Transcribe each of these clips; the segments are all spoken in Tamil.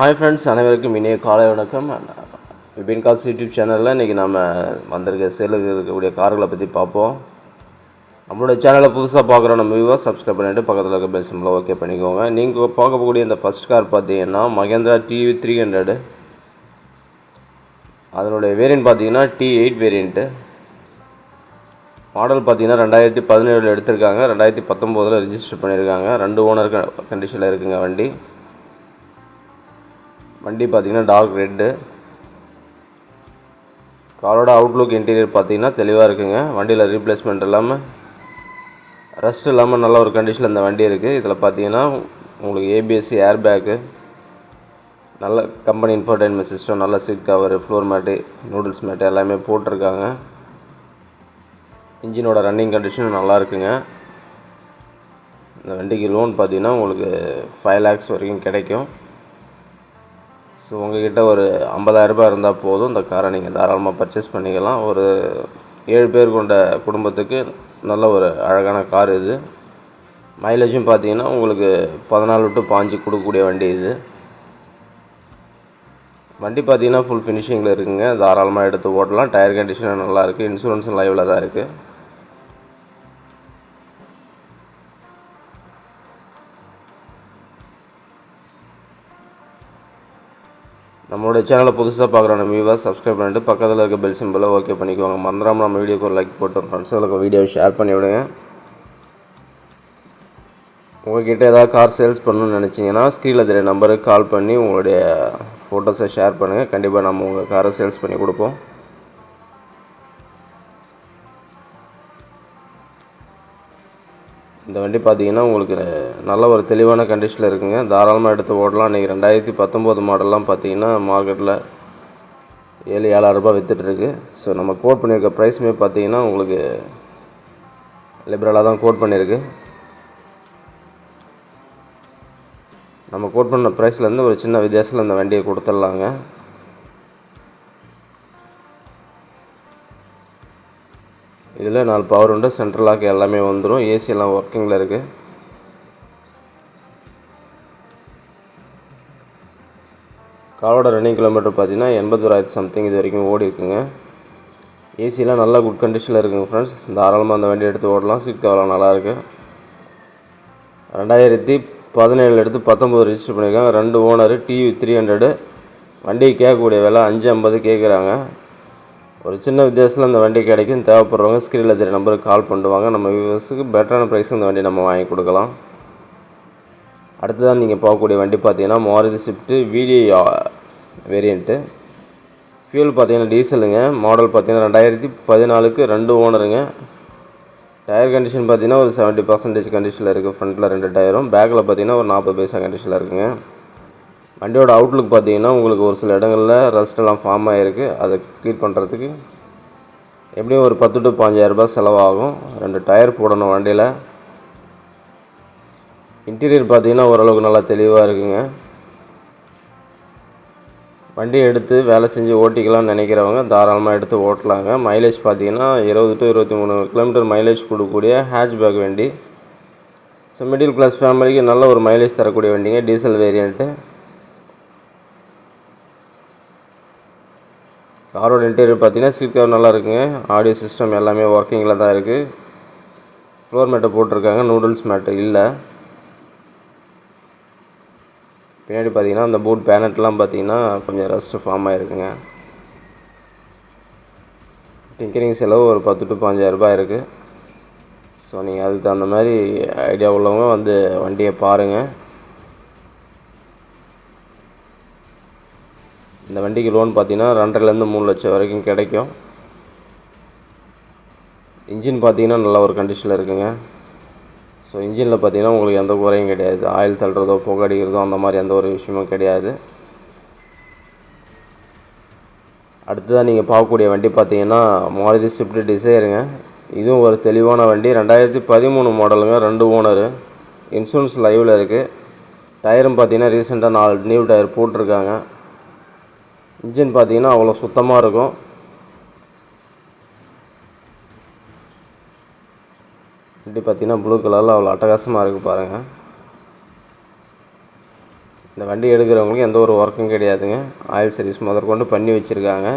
ஹாய் ஃப்ரெண்ட்ஸ் அனைவருக்கும் இனிய காலை வணக்கம். விபின் காஸ் யூடியூப் சேனலில் இன்றைக்கி நம்ம வந்திருக்க சேலுக்கு இருக்கக்கூடிய கார்களை பற்றி பார்ப்போம். நம்மளோட சேனலை புதுசாக பார்க்குற நம்ம வியூவர் சப்ஸ்கிரைப் பண்ணிவிட்டு பக்கத்தில் இருக்க பெல் ஓகே பண்ணிக்கோங்க. நீங்கள் பார்க்கக்கூடிய இந்த ஃபஸ்ட் கார் பார்த்தீங்கன்னா மகேந்திரா டிவி த்ரீ ஹண்ட்ரடு அதனுடைய வேரியன்ட் பார்த்தீங்கன்னா டி எயிட் வேரியண்ட்டு மாடல் பார்த்தீங்கன்னா ரெண்டாயிரத்தி பதினேழில் எடுத்திருக்காங்க. ரெண்டாயிரத்தி பத்தொம்போதில் ரிஜிஸ்டர் பண்ணியிருக்காங்க. ரெண்டு ஓனர் கண்டிஷனில் இருக்குங்க வண்டி. வண்டி பார்த்தீங்கன்னா டார்க் ரெட்டு காரோட அவுட்லுக் இன்டீரியர் பார்த்தீங்கன்னா தெளிவாக இருக்குங்க. வண்டியில் ரீப்ளேஸ்மெண்ட் இல்லாமல் ரஸ்ட் இல்லாமல் நல்ல ஒரு கண்டிஷனில் இந்த வண்டி இருக்குது இதில் பார்த்தீங்கன்னா உங்களுக்கு ஏபிஎஸ்சி ஏர் பேக்கு நல்ல கம்பெனி இன்ஃபர்டைன்மெண்ட் சிஸ்டம் நல்ல seat cover floor mat noodles mat எல்லாமே போட்டிருக்காங்க. இன்ஜினோட ரன்னிங் கண்டிஷனும் நல்லா இருக்குங்க. இந்த வண்டிக்கு லோன் பார்த்தீங்கன்னா உங்களுக்கு ஃபைவ் லேக்ஸ் வரைக்கும் கிடைக்கும். ஸோ உங்ககிட்ட ஒரு 50000 ரூபாய் இருந்தால் போதும். இந்த காரை நீங்கள் தாராளமாக பர்ச்சேஸ் பண்ணிக்கலாம். ஒரு ஏழு பேர் கொண்ட குடும்பத்துக்கு நல்ல ஒரு அழகான கார் இது. மைலேஜும் பார்த்தீங்கன்னா உங்களுக்கு பதினாலு டு பாஞ்சு கொடுக்கக்கூடிய வண்டி இது. வண்டி பார்த்தீங்கன்னா ஃபுல் ஃபினிஷிங்கில் இருக்குங்க. தாராளமாக எடுத்து ஓட்டலாம். டயர் கண்டிஷனும் நல்லா இருக்குது இன்சூரன்ஸும் லைவில் தான் இருக்குது நம்மளுடைய சேனலை புதுசாக பார்க்குற நம்ம வியூவர்ஸ் சப்ஸ்கிரைப் பண்ணிட்டு பக்கத்தில் இருக்க பெல் சிம்பிளை ஓகே பண்ணிக்கோங்க. மந்திரம் நம்ம வீடியோக்கு ஒரு லைக் போட்டு ஃப்ரெண்ட்ஸுகளுக்கு வீடியோ ஷேர் பண்ணி விடுங்க. உங்கள்கிட்ட ஏதாவது கார் சேல்ஸ் பண்ணணும்னு நினச்சிங்கன்னா ஸ்க்ரீனில் தெரிய நம்பருக்கு கால் பண்ணி உங்களுடைய ஃபோட்டோஸை ஷேர் பண்ணுங்கள் கண்டிப்பாக நம்ம உங்கள் காரை சேல்ஸ் பண்ணி கொடுப்போம். இந்த வண்டி பார்த்தீங்கன்னா உங்களுக்கு நல்ல ஒரு தெளிவான கண்டிஷனில் இருக்குங்க. தாராளமாக எடுத்து ஓடலாம் இன்றைக்கி ரெண்டாயிரத்தி பத்தொம்போது மாடல்லாம் பார்த்தீங்கன்னா மார்க்கெட்டில் ஏழு ஏழாயிரரூபா விற்றுட்ருக்கு ஸோ நம்ம கோட் பண்ணியிருக்க ப்ரைஸுமே பார்த்தீங்கன்னா உங்களுக்கு லிபரலாக தான் கோட் பண்ணியிருக்கு. நம்ம கோட் பண்ண ப்ரைஸ்லேருந்து ஒரு சின்ன வித்தியாசத்தில் இந்த வண்டியை கொடுத்துட்லாங்க. இதில் நாலு பவர் உண்டு சென்ட்ரல் லாக் எல்லாமே வந்துடும் ஏசி எல்லாம் ஒர்க்கிங்கில் இருக்குது காரோட ரன்னிங் கிலோமீட்டர் பார்த்தீங்கன்னா எண்பத்தோராயிரத்து சம்திங் இது வரைக்கும் ஓடி இருக்குங்க. ஏசிலாம் நல்லா குட் கண்டிஷனில் இருக்குங்க ஃப்ரெண்ட்ஸ் தாராளமாக அந்த வண்டி எடுத்து ஓடலாம் சீட் கவலாம் நல்லாயிருக்கு ரெண்டாயிரத்தி பதினேழு எடுத்து பத்தொம்பது ரிஜிஸ்டர் பண்ணியிருக்காங்க. ரெண்டு ஓனரு டிவி த்ரீ ஹண்ட்ரடு வண்டி கேட்கக்கூடிய விலை அஞ்சு ஐம்பது கேட்குறாங்க. ஒரு சின்ன வித்தியாசத்தில் அந்த வண்டி கிடைக்கும். தேவைப்படுறவங்க ஸ்க்ரீனில் தெரிய நம்பருக்கு கால் பண்ணுவாங்க நம்ம வியூவர்ஸுக்கு பெட்டரான ப்ரைஸுக்கு இந்த வண்டி நம்ம வாங்கி கொடுக்கலாம். அடுத்ததான் நீங்கள் போகக்கூடிய வண்டி பார்த்தீங்கன்னா Maruti swift VDI variant fuel பார்த்தீங்கன்னா டீசலுங்க மாடல் பார்த்தீங்கன்னா ரெண்டாயிரத்தி பதினாலுக்கு ரெண்டு ஓனருங்க டயர் கண்டிஷன் பார்த்தீங்கன்னா ஒரு செவன்ட்டி பர்சன்டேஜ் கண்டிஷனில் இருக்குது ஃப்ரண்ட்டில் ரெண்டு டயரும் பேக்கில் பார்த்தீங்கன்னா ஒரு நாற்பது பைசா கண்டிஷனில் இருக்குங்க. வண்டியோட அவுட்லுக் பார்த்தீங்கன்னா உங்களுக்கு ஒரு சில இடங்களில் ரஸ்ட் எல்லாம் ஃபார்ம் ஆகிருக்கு அதை க்ளீன் பண்ணுறதுக்கு எப்படியும் ஒரு பத்து டு பாஞ்சாயிரரூபா செலவாகும். ரெண்டு டயர் போடணும் வண்டியில். இன்டீரியர் பார்த்தீங்கன்னா ஓரளவுக்கு நல்லா தெளிவாக இருக்குங்க. வண்டி எடுத்து வேலை செஞ்சு ஓட்டிக்கலாம்னு நினைக்கிறவங்க தாராளமாக எடுத்து ஓட்டலாங்க. மைலேஜ் பார்த்தீங்கன்னா இருபது டு இருபத்தி மூணு கிலோமீட்டர் மைலேஜ் கொடுக்கக்கூடிய ஹேட்ச்பேக் வண்டி. ஸோ மிடில் கிளாஸ் ஃபேமிலிக்கு நல்ல ஒரு மைலேஜ் தரக்கூடிய வண்டிங்க. டீசல் வேரியண்ட்டு காரோட இன்டீரியர் பார்த்தீங்கன்னா சீட் கவர் நல்லா இருக்குங்க ஆடியோ சிஸ்டம் எல்லாமே ஒர்க்கிங்கில் தான் இருக்குது ஃப்ளோர் மேட்டை போட்டிருக்காங்க. நூடுல்ஸ் மேட்டு இல்லை. பின்னாடி பார்த்தீங்கன்னா அந்த பூட் பேனட்லாம் பார்த்தீங்கன்னா கொஞ்சம் ரஸ்ட்டு ஃபார்ம் ஆகிருக்குங்க டிங்கரிங் செலவு ஒரு பத்து டு பாஞ்சாயிரரூபா இருக்குது ஸோ நீங்கள் அதுக்கு தகுந்த மாதிரி ஐடியா உள்ளவங்க வந்து வண்டியை பாருங்கள் இந்த வண்டிக்கு லோன் பார்த்தீங்கன்னா ரெண்டரைலேருந்து மூணு லட்சம் வரைக்கும் கிடைக்கும். இன்ஜின் பார்த்தீங்கன்னா நல்ல ஒரு கண்டிஷனில் இருக்குங்க. ஸோ இன்ஜினில் பார்த்தீங்கன்னா உங்களுக்கு எந்த குறையும் கிடையாது. ஆயில் தள்ளுறதோ புகை அடிக்கிறதோ அந்த மாதிரி எந்த ஒரு விஷயமும் கிடையாது. அடுத்ததாக நீங்கள் பார்க்கக்கூடிய வண்டி பார்த்தீங்கன்னா மாருதி ஸ்விஃப்ட் டிசைருங்க இதுவும் ஒரு தெளிவான வண்டி. ரெண்டாயிரத்தி பதிமூணு மாடலுங்க ரெண்டு ஓனரு இன்சூரன்ஸ் லைவில் இருக்குது டயரும் பார்த்தீங்கன்னா ரீசெண்டாக நாலு நியூ டயர் போட்டிருக்காங்க. இன்ஜின் பார்த்தீங்கன்னா அவ்வளோ சுத்தமாக இருக்கும். இப்படி பார்த்தீங்கன்னா ப்ளூ கலரில் அவ்வளோ அட்டகாசமாக இருக்குது பாருங்கள் இந்த வண்டி எடுக்கிறவங்களுக்கு எந்த ஒரு ஒர்க்கும் கிடையாதுங்க. ஆயில் சர்வீஸ் முதற்கொண்டு பண்ணி வச்சுருக்காங்க.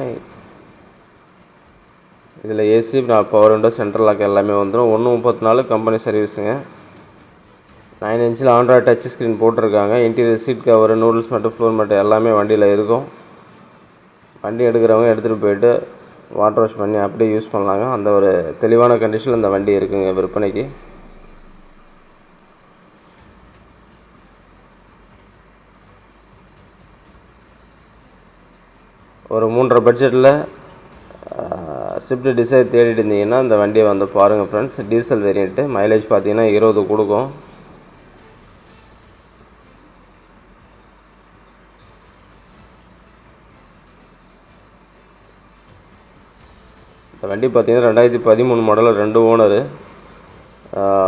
இதில் AC power window central lock எல்லாமே வந்துடும் ஒன்று முப்பத்தி நாலு கம்பெனி சர்வீஸுங்க நைன் இன்ச்சில் ஆண்ட்ராய்ட் டச் ஸ்க்ரீன் போட்டிருக்காங்க. இன்டீரியர் சீட் கவர் நூடுல்ஸ் மட்டும் ஃப்ளோர் மட்டும் எல்லாமே வண்டியில் இருக்கும். வண்டி எடுக்கிறவங்க எடுத்துகிட்டு போயிட்டு வாட்டர் வாஷ் பண்ணி அப்படியே யூஸ் பண்ணலாங்க. அந்த ஒரு தெளிவான கண்டிஷனில் இந்த வண்டி இருக்குங்க விற்பனைக்கு. ஒரு மூன்றரை பட்ஜெட்டில் ஸ்விஃப்ட் டிசைர் தேடிட்டு இருந்தீங்கன்னா இந்த வண்டியை வந்து பாருங்கள் ஃப்ரெண்ட்ஸ் டீசல் வேரியண்ட்டு மைலேஜ் பார்த்தீங்கன்னா இருபது கொடுக்கும். வண்டி பார்த்தீங்கன்னா ரெண்டாயிரத்தி பதிமூணு மாடலில் ரெண்டு ஓனரு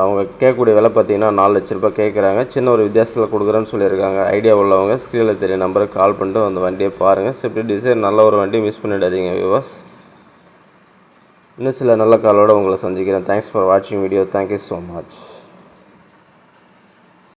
அவங்க கேட்கக்கூடிய விலை பார்த்தீங்கன்னா நாலு லட்ச ரூபாய் கேட்குறாங்க. சின்ன ஒரு வித்தியாசத்தில் கொடுக்குறேன்னு சொல்லியிருக்காங்க. ஐடியா உள்ளவங்க ஸ்க்ரீனில் தெரிய நம்பருக்கு கால் பண்ணிட்டு அந்த வண்டியை பாருங்கள் ஸ்விஃப்ட் டிசைர் நல்ல ஒரு வண்டி மிஸ் பண்ணிடாதீங்க விவாஸ் இன்னும் சில நல்ல காலோடு உங்களை சந்திக்கிறேன். தேங்க்ஸ் ஃபார் வாட்சிங் video thank you so much